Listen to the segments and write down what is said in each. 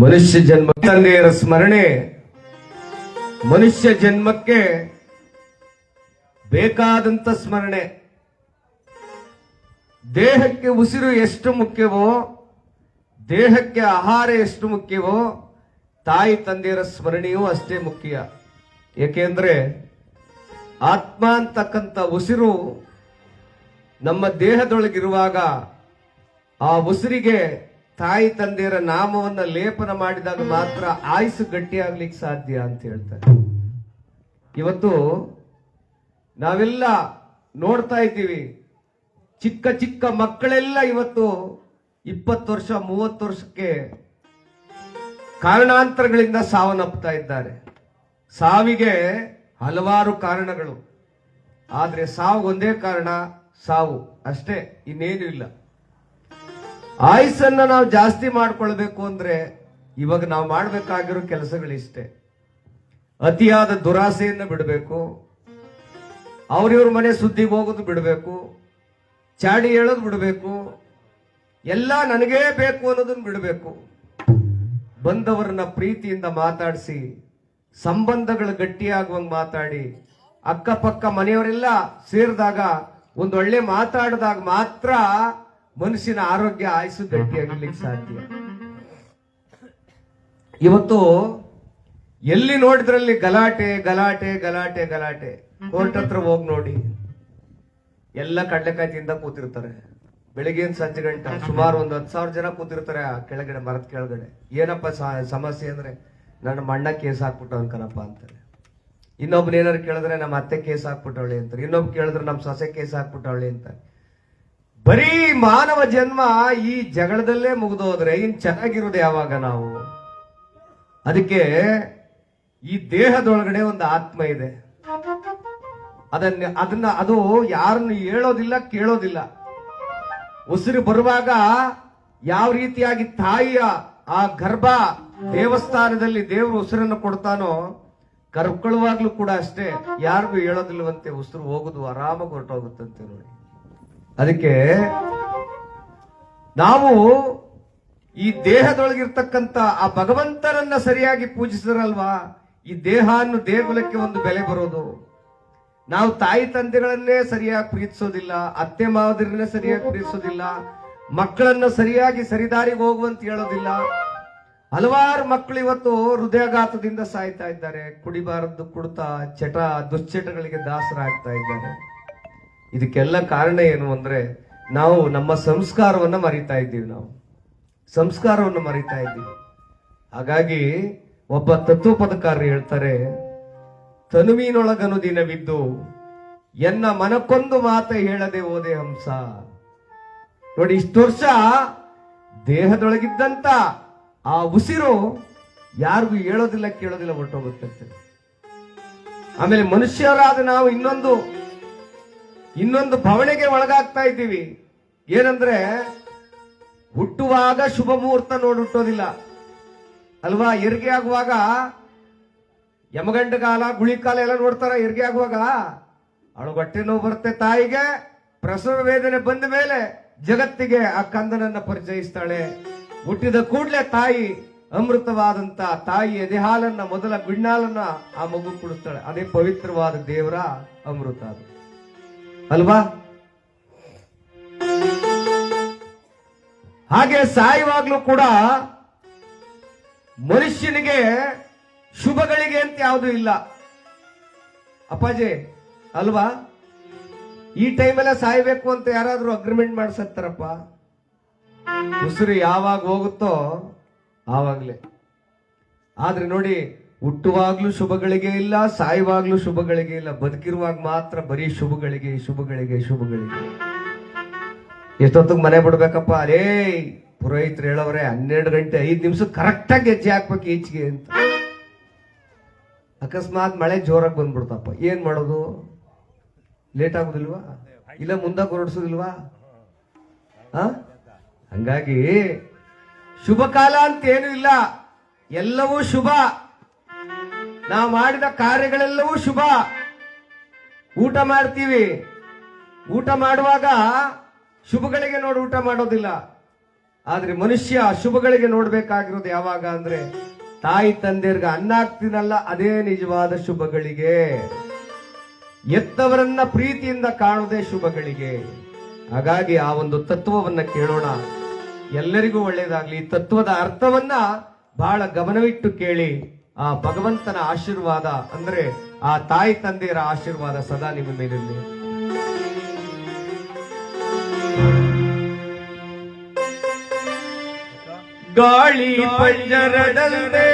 ಮನುಷ್ಯ ಜನ್ಮ ತಂದೆಯರ ಸ್ಮರಣೆ ಮನುಷ್ಯ ಜನ್ಮಕ್ಕೆ ಬೇಕಾದಂತ ಸ್ಮರಣೆ. ದೇಹಕ್ಕೆ ಉಸಿರು ಎಷ್ಟು ಮುಖ್ಯವೋ, ದೇಹಕ್ಕೆ ಆಹಾರ ಎಷ್ಟು ಮುಖ್ಯವೋ, ತಾಯಿ ತಂದೆಯರ ಸ್ಮರಣೆಯೂ ಅಷ್ಟೇ ಮುಖ್ಯ. ಏಕೆಂದ್ರೆ ಆತ್ಮ ಅಂತಕ್ಕಂಥ ಉಸಿರು ನಮ್ಮ ದೇಹದೊಳಗಿರುವಾಗ ಆ ಉಸಿರಿಗೆ ತಾಯಿ ತಂದೆಯರ ನಾಮವನ್ನ ಲೇಪನ ಮಾಡಿದಾಗ ಮಾತ್ರ ಆಯುಸು ಗಟ್ಟಿಯಾಗ್ಲಿಕ್ಕೆ ಸಾಧ್ಯ ಅಂತ ಹೇಳ್ತಾರೆ. ಇವತ್ತು ನಾವೆಲ್ಲ ನೋಡ್ತಾ ಇದ್ದೀವಿ. ಚಿಕ್ಕ ಚಿಕ್ಕ ಮಕ್ಕಳೆಲ್ಲ ಇವತ್ತು ಇಪ್ಪತ್ತು ವರ್ಷ, ಮೂವತ್ತು ವರ್ಷಕ್ಕೆ ಕಾರಣಾಂತರಗಳಿಂದ ಸಾವನ್ನಪ್ತಾ ಇದ್ದಾರೆ. ಸಾವಿಗೆ ಹಲವಾರು ಕಾರಣಗಳು. ಆದರೆ ಸಾವು ಒಂದೇ ಕಾರಣ, ಸಾವು. ಅಷ್ಟೇ, ಇನ್ನೇನು ಇಲ್ಲ. ಆಯುಸ್ಸನ್ನ ನಾವು ಜಾಸ್ತಿ ಮಾಡ್ಕೊಳ್ಬೇಕು ಅಂದ್ರೆ ಇವಾಗ ನಾವು ಮಾಡಬೇಕಾಗಿರೋ ಕೆಲಸಗಳಿಷ್ಟೇ. ಅತಿಯಾದ ದುರಾಸೆಯನ್ನು ಬಿಡಬೇಕು. ಅವ್ರಿವ್ರ ಮನೆ ಸುದ್ದಿಗೆ ಹೋಗೋದು ಬಿಡಬೇಕು. ಚಾಡಿ ಹೇಳೋದು ಬಿಡಬೇಕು. ಎಲ್ಲ ನನಗೇ ಬೇಕು ಅನ್ನೋದನ್ನ ಬಿಡಬೇಕು. ಬಂದವರನ್ನ ಪ್ರೀತಿಯಿಂದ ಮಾತಾಡಿಸಿ, ಸಂಬಂಧಗಳು ಗಟ್ಟಿಯಾಗುವಂಗೆ ಮಾತಾಡಿ, ಅಕ್ಕಪಕ್ಕ ಮನೆಯವರೆಲ್ಲ ಸೇರಿದಾಗ ಒಂದು ಒಳ್ಳೆ ಮಾತಾಡಿದಾಗ ಮಾತ್ರ ಮನುಷ್ಯನ ಆರೋಗ್ಯ ಆಯಸ್ಸು ಗಟ್ಟಿ ಆಗಲಿಕ್ಕೆ ಸಾಧ್ಯ. ಇವತ್ತು ಎಲ್ಲಿ ನೋಡಿದ್ರಲ್ಲಿ ಗಲಾಟೆ ಗಲಾಟೆ ಗಲಾಟೆ ಗಲಾಟೆ. ಕೋರ್ಟ್ ಹತ್ರ ಹೋಗಿ ನೋಡಿ. ಎಲ್ಲ ಕಡ್ಲೆಕಾಯಿ ತಿಂದ ಕೂತಿರ್ತಾರೆ. ಬೆಳಿಗ್ಗೆ ಸಂಜೆ ಗಂಟೆ, ಸುಮಾರು ಒಂದು ಹತ್ತು ಸಾವಿರ ಜನ ಕೂತಿರ್ತಾರೆ ಆ ಕೆಳಗಡೆ, ಮರದ ಕೆಳಗಡೆ. ಏನಪ್ಪ ಸಮಸ್ಯೆ ಅಂದ್ರೆ? ನನ್ನ ಮಣ್ಣ ಕೇಸ್ ಹಾಕ್ಬಿಟ್ಟು ಕಣಪ್ಪ ಅಂತಾರೆ. ಇನ್ನೊಬ್ನ ಏನಾರು ಕೇಳಿದ್ರೆ ನಮ್ಮ ಅತ್ತೆ ಕೇಸ್ ಹಾಕ್ಬಿಟ್ಟವಳೆ ಅಂತಾರೆ. ಇನ್ನೊಬ್ಬ ಕೇಳಿದ್ರೆ ನಮ್ಮ ಸೊಸೆ ಕೇಸ್ ಹಾಕ್ಬಿಟ್ಟವಳೆ ಅಂತ ಬರೀ ಮಾನವ ಜನ್ಮ ಈ ಜಗಳದಲ್ಲೇ ಮುಗಿದೋದ್ರೆ ಇನ್ ಚೆನ್ನಾಗಿರೋದು ಯಾವಾಗ ನಾವು? ಅದಕ್ಕೆ ಈ ದೇಹದೊಳಗಡೆ ಒಂದು ಆತ್ಮ ಇದೆ. ಅದನ್ನ ಅದನ್ನ, ಅದು ಯಾರನ್ನು ಹೇಳೋದಿಲ್ಲ, ಕೇಳೋದಿಲ್ಲ. ಉಸಿರು ಬರುವಾಗ ಯಾವ ರೀತಿಯಾಗಿ ತಾಯಿಯ ಆ ಗರ್ಭ ದೇವಸ್ಥಾನದಲ್ಲಿ ದೇವರು ಉಸಿರನ್ನು ಕೊಡ್ತಾನೋ ಕರ್ಕೊಳ್ಳುವಾಗ್ಲೂ ಕೂಡ ಅಷ್ಟೇ ಯಾರಿಗೂ ಹೇಳೋದಿಲ್ವಂತೆ ಉಸಿರು ಹೋಗುದು ಆರಾಮಾಗಿ ಹೊರಟೋಗುತ್ತಂತೆ ನೋಡಿ. ಅದಕ್ಕೆ ನಾವು ಈ ದೇಹದೊಳಗಿರ್ತಕ್ಕಂಥ ಆ ಭಗವಂತನನ್ನ ಸರಿಯಾಗಿ ಪೂಜಿಸಿದ್ರಲ್ವಾ? ಈ ದೇಹ ಅನ್ನೋ ದೇಗುಲಕ್ಕೆ ಒಂದು ಬೆಲೆ ಬರೋದು. ನಾವು ತಾಯಿ ತಂದೆಗಳನ್ನೇ ಸರಿಯಾಗಿ ಪ್ರೀತಿಸೋದಿಲ್ಲ, ಅತ್ತೆ ಮಾವದಿರನ್ನೇ ಸರಿಯಾಗಿ ಪ್ರೀತಿಸೋದಿಲ್ಲ, ಮಕ್ಕಳನ್ನ ಸರಿಯಾಗಿ ಸರಿದಾರಿಗೆ ಹೋಗುವಂತ ಹೇಳೋದಿಲ್ಲ. ಹಲವಾರು ಮಕ್ಕಳು ಇವತ್ತು ಹೃದಯಾಘಾತದಿಂದ ಸಾಯ್ತಾ ಇದ್ದಾರೆ. ಕುಡಿಬಾರದು ಕುಡ್ತಾ, ಚಟ, ದುಶ್ಚಟಗಳಿಗೆ ದಾಸರಾಗ್ತಾ ಇದ್ದಾರೆ. ಇದಕ್ಕೆಲ್ಲ ಕಾರಣ ಏನು ಅಂದ್ರೆ ನಾವು ನಮ್ಮ ಸಂಸ್ಕಾರವನ್ನ ಮರಿತಾ ಇದ್ದೀವಿ ನಾವು. ಸಂಸ್ಕಾರವನ್ನು ಮರಿತಾ ಇದ್ದೀವಿ. ಹಾಗಾಗಿ ಒಬ್ಬ ತತ್ವಪದಕಾರರು ಹೇಳ್ತಾರೆ ತನುವಿನೊಳಗನು ದಿನವಿದ್ದು ಎನ್ನ ಮನಕ್ಕೊಂದು ಮಾತ ಹೇಳದೆ ಓದೆ ಹಂಸ. ನೋಡಿ, ಇಷ್ಟು ವರ್ಷ ದೇಹದೊಳಗಿದ್ದಂತ ಆ ಉಸಿರು ಯಾರಿಗೂ ಹೇಳೋದಿಲ್ಲ ಕೇಳೋದಿಲ್ಲ ಹೊರಟೋಗುತ್ತೆ ಆಮೇಲೆ ಮನುಷ್ಯರಾದ ನಾವು ಇನ್ನೊಂದು ಇನ್ನೊಂದು ಭವಣೆಗೆ ಒಳಗಾಗ್ತಾ ಇದ್ದೀವಿ. ಏನಂದ್ರೆ, ಹುಟ್ಟುವಾಗ ಶುಭ ಮುಹೂರ್ತ ನೋಡಿ ಹುಟ್ಟೋದಿಲ್ಲ ಅಲ್ವಾ? ಹೆರಿಗೆ ಆಗುವಾಗ ಯಮಗಂಡ ಕಾಲ ಗುಳಿ ಕಾಲ ಎಲ್ಲ ನೋಡ್ತಾರ ಹೆರಿಗೆ ಆಗುವಾಗ? ಅವಳು ಹೊಟ್ಟೆ ನೋವು ಬರುತ್ತೆ ತಾಯಿಗೆ, ಪ್ರಸವ ವೇದನೆ ಬಂದ ಮೇಲೆ ಜಗತ್ತಿಗೆ ಆ ಕಂದನನ್ನ ಪರಿಚಯಿಸ್ತಾಳೆ. ಹುಟ್ಟಿದ ಕೂಡಲೇ ತಾಯಿ ಅಮೃತವಾದಂತ ತಾಯಿ ದೇಹಾಲನ್ನ, ಮೊದಲ ಬಿಣ್ಣಾಲನ್ನ ಆ ಮಗು ಕುಡಿಸ್ತಾಳೆ ಅದೇ ಪವಿತ್ರವಾದ ದೇವರ ಅಮೃತ ಅದು. ಅಲ್ವಾ? ಹಾಗೆ ಸಾಯುವಾಗ್ಲೂ ಕೂಡ ಮನುಷ್ಯನಿಗೆ ಶುಭಗಳಿಗೆ ಅಂತ ಯಾವುದು ಇಲ್ಲ. ಅಪ್ಪಾಜಿ, ಅಲ್ವಾ? ಈ ಟೈಮೆಲ್ಲ ಸಾಯ್ಬೇಕು ಅಂತ ಯಾರಾದ್ರೂ ಅಗ್ರಿಮೆಂಟ್ ಮಾಡಿಸತ್ತಾರಪ್ಪ ಉಸಿರು ಯಾವಾಗ ಹೋಗುತ್ತೋ ಆವಾಗಲೇ. ಆದ್ರೆ ನೋಡಿ ಹುಟ್ಟುವಾಗ್ಲೂ ಶುಭಗಳಿಗೆ ಇಲ್ಲ, ಸಾಯುವಾಗ್ಲೂ ಶುಭಗಳಿಗೆ ಇಲ್ಲ, ಬದುಕಿರುವಾಗ ಮಾತ್ರ ಬರೀ ಶುಭಗಳಿಗೆ ಶುಭಗಳಿಗೆ ಶುಭಗಳಿಗೆ. ಎಷ್ಟೊತ್ತಿಗೆ ಮನೆ ಬಿಡ್ಬೇಕಪ್ಪ? ಅರೇ ಪುರೋಹಿತರು ಹೇಳವ್ರೆ, ಹನ್ನೆರಡು ಗಂಟೆ, ಐದು ನಿಮಿಷ ಕರೆಕ್ಟಾಗಿ ಹೆಜ್ಜೆ ಹಾಕ್ಬೇಕು ಈಚೆಗೆ ಅಂತ. ಅಕಸ್ಮಾತ್ ಮಳೆ ಜೋರಾಗಿ ಬಂದ್ಬಿಡ್ತಪ್ಪ. ಏನ್ ಮಾಡೋದು? ಲೇಟ್ ಆಗುದಿಲ್ವಾ? ಇಲ್ಲ ಮುಂದೆ ಹೊರಡಿಸೋದಿಲ್ವಾ? ಹಂಗಾಗಿ ಶುಭ ಕಾಲ ಅಂತ ಏನೂ ಇಲ್ಲ. ಎಲ್ಲವೂ ಶುಭ. ನಾವು ಮಾಡಿದ ಕಾರ್ಯಗಳೆಲ್ಲವೂ ಶುಭ. ಊಟ ಮಾಡ್ತೀವಿ. ಊಟ ಮಾಡುವಾಗ ಶುಭಗಳಿಗೆ ನೋಡಿ ಊಟ ಮಾಡೋದಿಲ್ಲ. ಆದ್ರೆ ಮನುಷ್ಯ ಶುಭಗಳಿಗೆ ನೋಡ್ಬೇಕಾಗಿರೋದು ಯಾವಾಗ ಅಂದ್ರೆ ತಾಯಿ ತಂದೆಯರ್ಗ ಅನ್ನ ಹಾಕ್ತೀನಲ್ಲ, ಅದೇ ನಿಜವಾದ ಶುಭಗಳಿಗೆ. ಎತ್ತವರನ್ನ ಪ್ರೀತಿಯಿಂದ ಕಾಣುವುದೇ ಶುಭಗಳಿಗೆ. ಹಾಗಾಗಿ ಆ ಒಂದು ತತ್ವವನ್ನ ಕೇಳೋಣ. ಎಲ್ಲರಿಗೂ ಒಳ್ಳೇದಾಗ್ಲಿ. ಈ ತತ್ವದ ಅರ್ಥವನ್ನ ಬಹಳ ಗಮನವಿಟ್ಟು ಕೇಳಿ. ಆ ಭಗವಂತನ ಆಶೀರ್ವಾದ ಅಂದ್ರೆ ಆ ತಾಯಿ ತಂದೆಯರ ಆಶೀರ್ವಾದ ಸದಾ ನಿಮ್ಮ ಮೇಲಿರಲಿ. ಗಾಳಿ ಪಂಜರದಂತೆ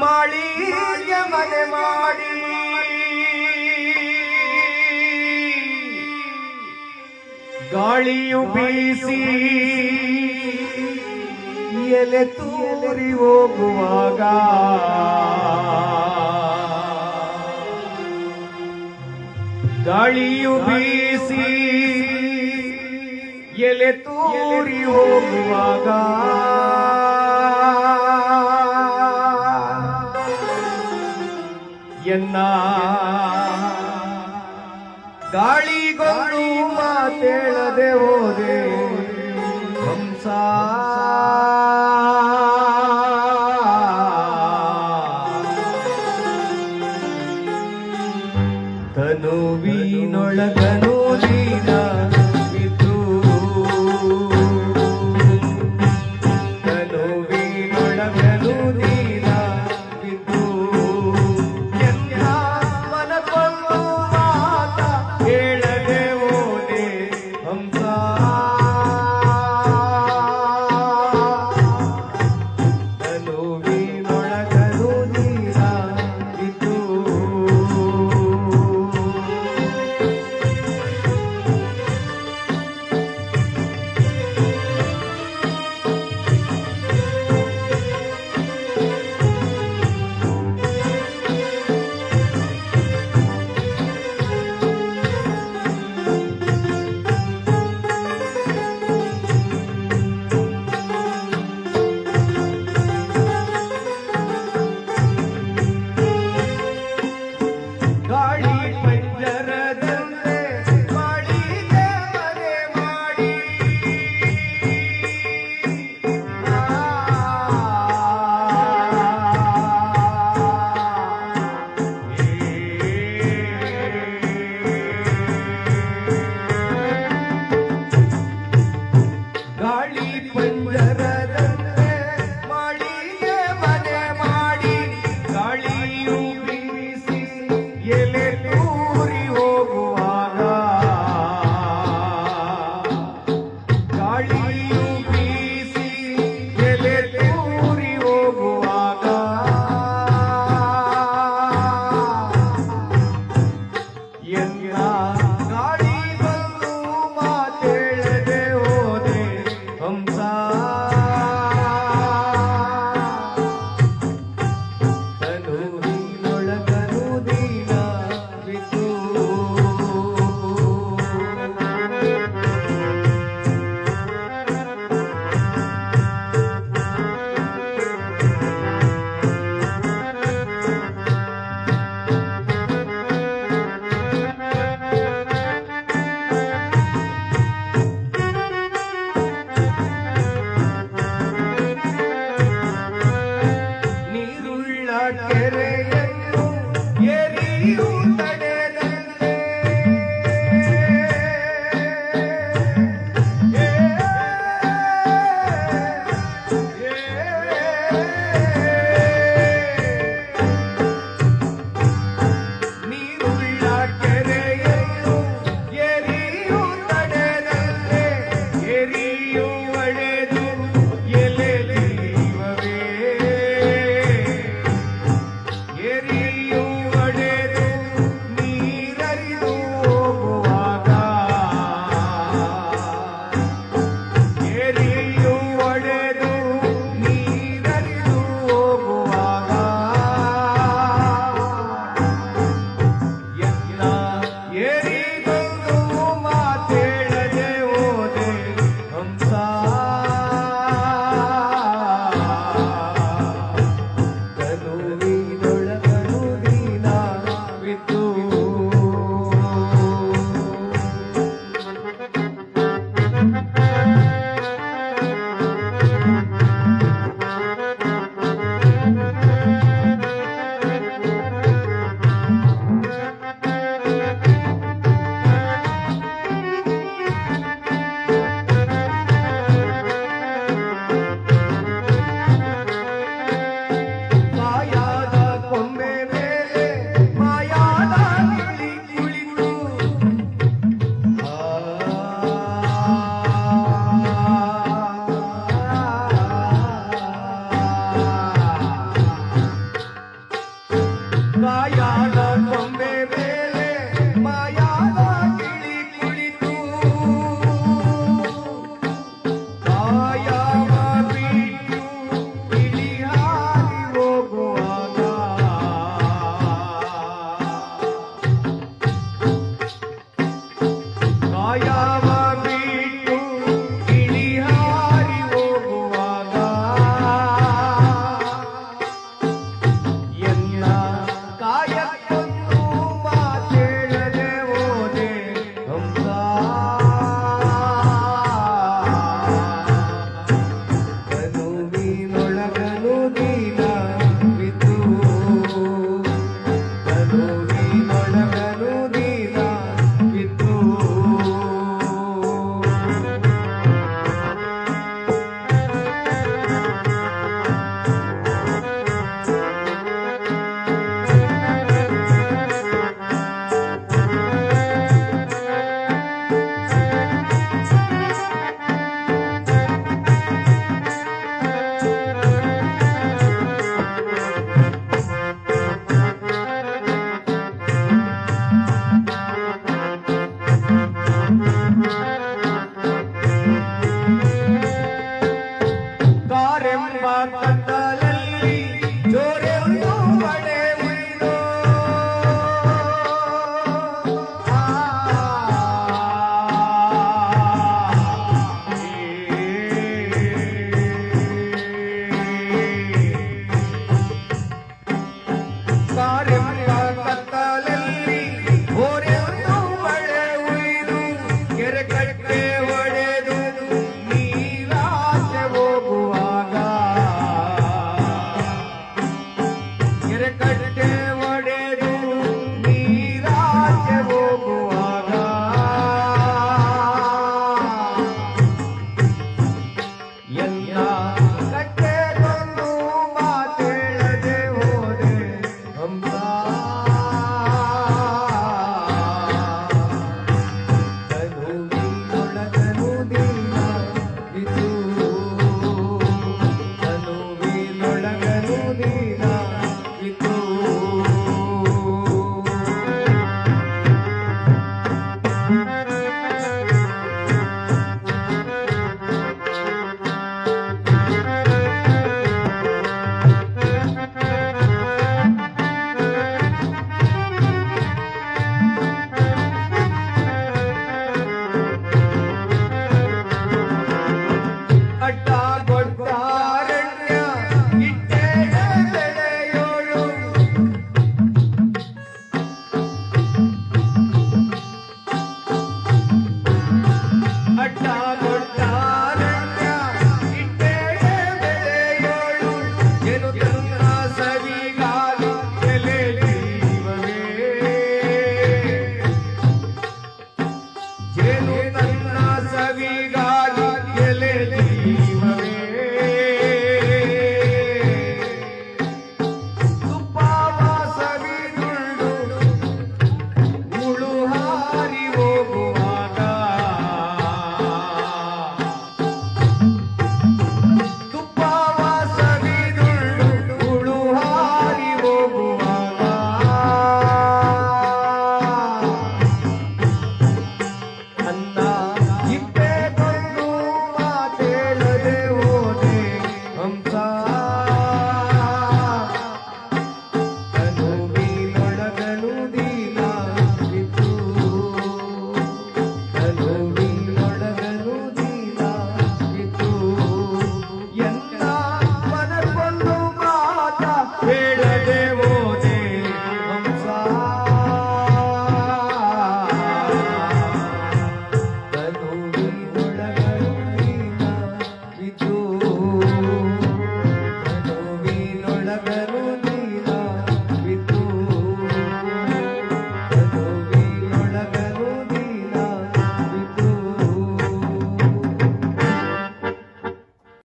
ಮಾಡಿ ಮನೆ ಮಾಡಿ. ಗಾಳಿಯು ಬೀಸಿ ಎಲೆ ತೂರಿ ಹೋಗುವಾಗ ಗಾಳಿಯು ಬೀಸಿ ಎಲೆ ತೂರಿ ಹೋಗುವಾಗ ಎನ್ನ ಗಾಳಿಗೊಂದು ಮಾತೇಳದೆ ಹೋದೆ. ಹಂಸ